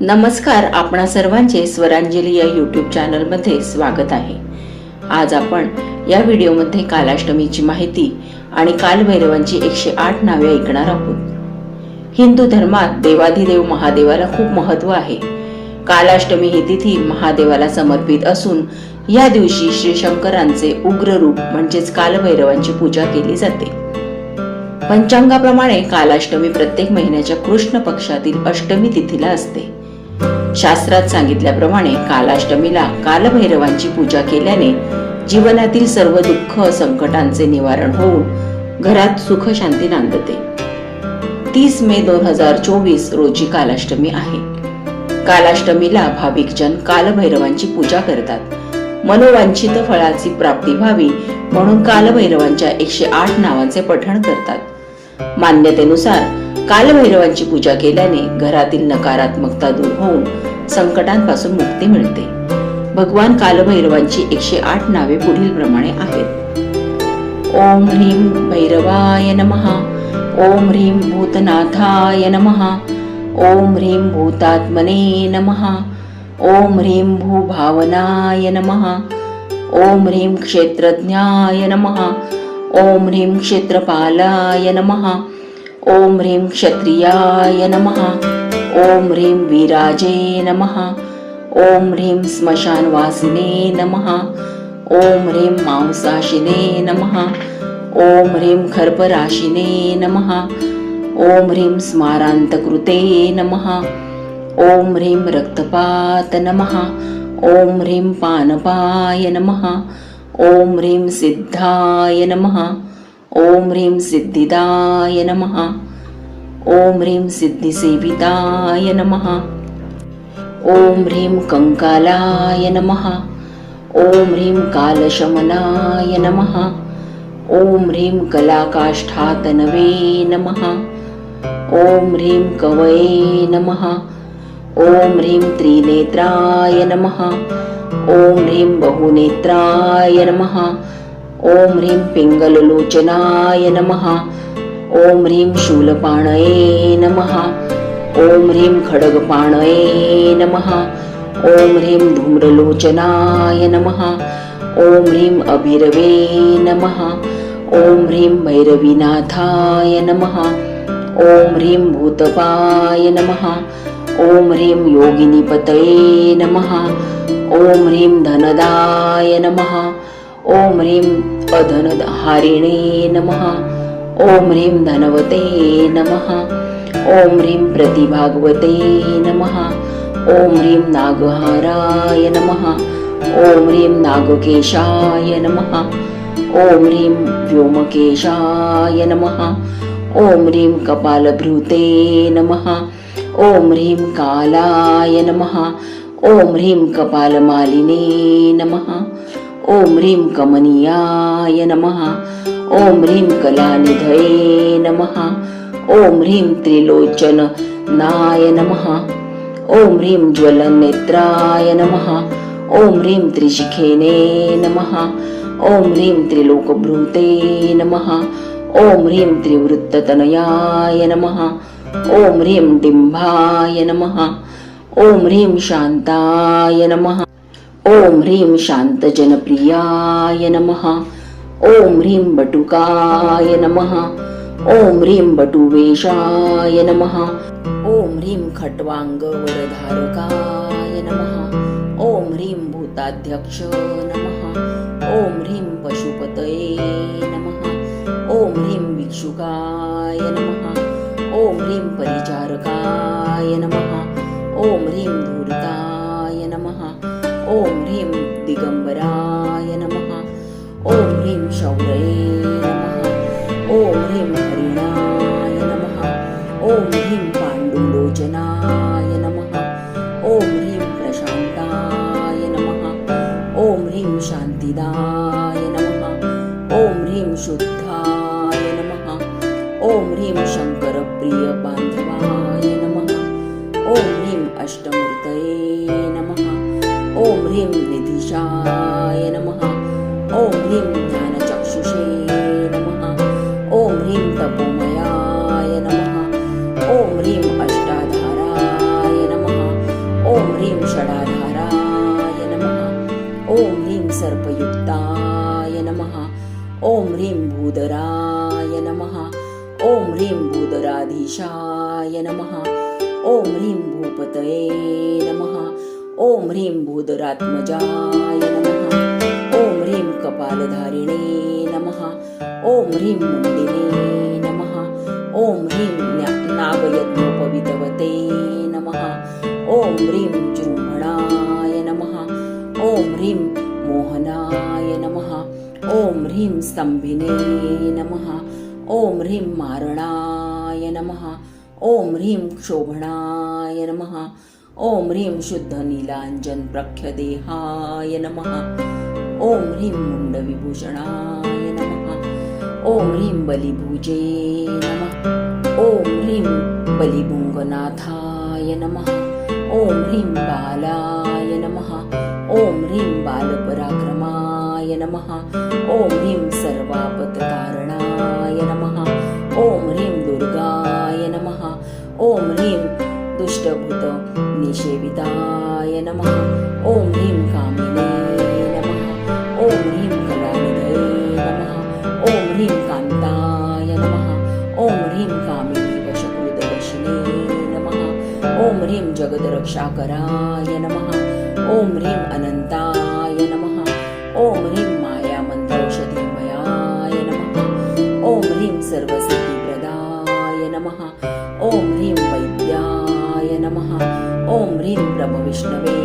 नमस्कार आपणा सर्वांचे स्वरांजली या यूट्यूब चॅनलमध्ये स्वागत आहे. आज आपण या व्हिडिओमध्ये कालाष्टमीची माहिती आणि कालभैरवांची एकशे आठ नावे ऐकणार आहोत. हिंदू धर्मात देवाधिदेव महादेवाला खूप महत्त्व आहे. कालाष्टमी ही तिथी महादेवाला समर्पित असून या दिवशी श्री शंकरांचे उग्र रूप म्हणजेच कालभैरवांची पूजा केली जाते. पंचांगाप्रमाणे कालाष्टमी प्रत्येक महिन्याच्या कृष्ण पक्षातील अष्टमी तिथीला असते. शास्त्रात सांगितल्याप्रमाणे कालाष्टमीला कालभैरवांची पूजा केल्याने जीवनातील सर्व दुःख संकटांचे निवारण होऊन घरात सुख शांती नांदते. तीस मे दोन हजार चोवीस रोजी कालाष्टमी आहे. कालाष्टमीला भाविकजन कालभैरवांची पूजा करतात. मनोवांछित फळाची प्राप्ती व्हावी म्हणून कालभैरवांच्या एकशे आठ नावांचे पठण करतात. मान्यतेनुसार कालभैरवांची पूजा केल्याने घरातील नकारात्मकता दूर होऊन संकटांपासून मुक्ती मिळते. भगवान कालभैरवांची एकशे आठ नावे पुढील प्रमाणे आहेत. ओम ह्रीं भैरवाय नमहा ओम ह्रीं भूतनाथाय नमहा ओम ह्रीं भूतात्मने नमः. ओम ह्रीं भूभावनाय नमहा ओम ह्रीं क्षेत्रज्ञाय नमः. ओम ह्रीं क्षेत्रपालाय नमः. ओम ह्रीं क्षत्रियाय नमः। ॐ ह्रीं वीराजे नमः। ॐ ह्रीं स्मशानवासिने नमः। ॐ ह्रीं मांसाशिने नमः। ॐ ह्रीं खर्पराशिने नमः। ॐ ह्रीं स्मारान्तकृते नमः। ॐ ह्रीं रक्तपात नमः। ॐ ह्रीं पानपाय नमः। ॐ ह्रीं सिद्धाय नमः। ओम ह्रीं सिद्धिदाय नमः। ओम ह्रीं सिद्धिसेविताय नमः। ओम ह्रीं कंकालाय नमः। ओम ह्रीं कालशमनाय नमः। ओम ह्रीं कलाकाष्ठातनवे नमः। ओम ह्रीं कवये नमः। ओम ह्रीं त्रिनेत्राय नमः। ओम ह्रीं बहुनेत्राय नमः ओम ह्रीं पिङ्गललोचनाय नमः। ॐ ह्रीं शूलपाणये नमः। ॐ ह्रीं खड्गपाणये नमः। ॐ ह्रीं धूम्रलोचनाय नमः। ॐ ह्रीं अभिरवे नमः। ॐ ह्रीं भैरवीनाथाय नमः। ॐ ह्रीं भूतपाय नमः। ॐ ह्रीं योगिनीपतये नमः। ॐ ह्रीं धनदाय नमः। ओम ह्रीं अधनहारिणे नमः। ओम ह्रीं धनवते नमः। ओम ह्रीं प्रतिभागवते नमः। ओम ह्रीं नागहाराय नमः। ओम ह्रीं नागकेशाय नमः। ओम ह्रीं व्योमकेशाय नमः। ओम ह्रीं कपालभृते नमः। ओम ह्रीं कालाय नमः। ओम ह्रीं कपालमालिने नमः। ओम ह्रीं कमनीयाय नमः। ओम ह्रीं कलानिधये नमः। ओम ह्रीं त्रिलोचननाय नमः। ओम ह्रीं ज्वलनेत्राय नमः। ओम ह्रीं त्रिशिखेने नमः। ओम ह्रीं त्रिलोकभृते नमः। ओम ह्रीं त्रिवृत्ततनयाय नमः। ओम ह्रीं डिम्भाय नमः। ओम ह्रीं शान्ताय नमः। ओम ह्रीं शान्तजनप्रियाय नमः। ओम ह्रीं बटुकाय नमः। ओम ह्रीं बटुवेशाय नमः। ओम ह्रीं खट्वाङ्गवरधारकाय नमः। ओम ह्रीं भूताध्यक्ष नमः। ओम ह्रीं पशुपतये नमः। ओम ह्रीं भिक्षुकाय नमः। ओम ह्रीं परिचारकाय नमः। ओम ह्रीं धूर्ताय ओम ह्रीं दिगंबराय नमः। ओम ह्रीं शौरये नमः। ओम ह्रीं हरिणाय नमः। ओम ह्रीं पाण्डुलोचनाय नमः। ओम ह्रीं प्रशान्ताय नमः। ओम ह्रीं शान्तिदाय नमः। ओम ह्रीं शुद्धाय नमः। ओम ह्रीं शङ्करप्रियबान्धवाय नमः। ओम ह्रीं ओम ह्रीं शाय नमः। ॐ ह्रीं ज्ञानचक्षुषे नमः। ॐ ह्रीं तपोमयाय नमः। ॐ ह्रीं अष्टाधाराय नमः। ॐ ह्रीं षडाधाराय नमः। ॐ ह्रीं सर्पयुक्ताय नमः। ॐ ह्रीं भूदराय नमः। ॐ ह्रीं भूदराधीशाय नमः। ॐ ह्रीं भूपतये नमः। ॐ ह्रीं भूधरात्मजाय नमः। ॐ ह्रीं कपालधारिणे नमः। ॐ ह्रीं मुण्डिने नमः। ॐ ह्रीं नागयज्ञोपवितवते नमः। ॐ ह्रीं जृम्भणाय नमः। ॐ ह्रीं मोहनाय नमः। ॐ ह्रीं स्तम्भिने नमः। ॐ ह्रीं मारणाय नमः। ॐ ह्रीं क्षोभणाय नमः। ॐ ह्रीं शुद्धनीलाञ्जन प्रख्यदेहाय नमः। ॐ ह्रीं मुण्डविभूषणाय नमः। ॐ ह्रीं बलिभुजे नमः। ॐ ह्रीं बलिभुङ्गनाथाय नमः। ॐ ह्रीं बालाय नमः। ॐ ह्रीं बालपराक्रमाय नमः। ॐ ह्रीं सर्व ह्रीं कलानिधये नमः ॐ ह्रीं कान्ताय नमः ॐ ह्रीं कामिनी वशकृतवशिने नमः ॐ ह्रीं जगदरक्षाकराय नमः ॐ ह्रीं अनन्ताय नमः ॐ ह्रीं मायामन्त्रौषधिमयाय नमः ॐ ह्रीं सर्वसिद्धिप्रदाय नमः ॐ ह्रीं वैद्याय नमः ॐ ह्रीं ब्रह्मविष्णवे